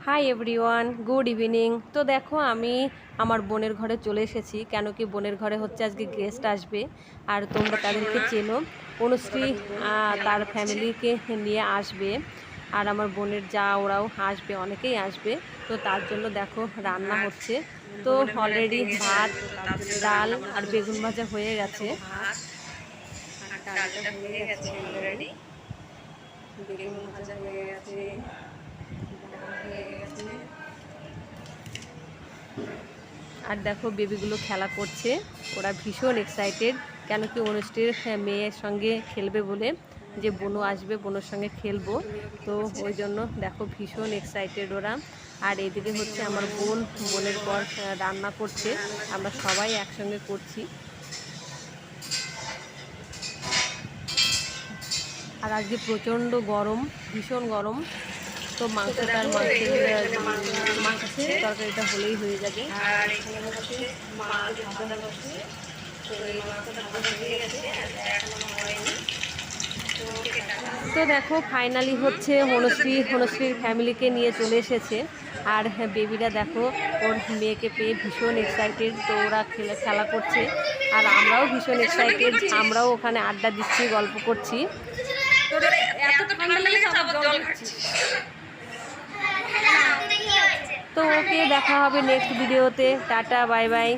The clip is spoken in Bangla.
হাই এভরিওয়ান গুড ইভিনিং তো দেখো আমি আমার বোনের ঘরে চলে এসেছি কেন কি বোনের ঘরে হচ্ছে আজকে গেস্ট আসবে আর তোমরা তাদেরকে চেনো। অনুশ্রী তার ফ্যামিলিকে নিয়ে আসবে আর আমার বোনের যা ওরাও আসবে অনেকেই আসবে। তো তার জন্য দেখো রান্না হচ্ছে। তো অলরেডি ভাত ডাল আর বেগুন ভাজা হয়ে গেছে। ডালটা হয়ে গেছে বেগুন ভাজা হয়ে গেছে ডাল হয়ে গেছে আর দেখো বেবিগুলো খেলা করছে। ওরা ভীষণ এক্সাইটেড কেন কি অনুষ্ঠির মেয়ের সঙ্গে খেলবে বলে যে বোনও আসবে, বোনের সঙ্গে খেলব। তো ওই জন্য দেখো ভীষণ এক্সাইটেড ওরা। আর এদিকে হচ্ছে আমার বোন, বোনের পর রান্না করছে। আমরা সবাই একসঙ্গে করছি। আর আজকে প্রচণ্ড গরম, ভীষণ গরম। তো মাংসটা আর মাংসের তরকারিটা হলেই হয়ে যাবে। আর এখানে বসে তো হয়ে দেখো ফাইনালি হচ্ছে অনুশ্রী অনুশ্রীর ফ্যামিলিকে নিয়ে চলে এসেছে। আর হ্যাঁ বেবিরা দেখো, ওর মেয়েকে পেয়ে ভীষণ এক্সাইটেড তো ওরা খেলে, খেলা করছে। আর আমরাও ভীষণ এক্সাইটেড আমরাও ওখানে আড্ডা দিচ্ছি, গল্প করছি। ওকে দেখা হবে নেক্সট ভিডিওতে টাটা বাই বাই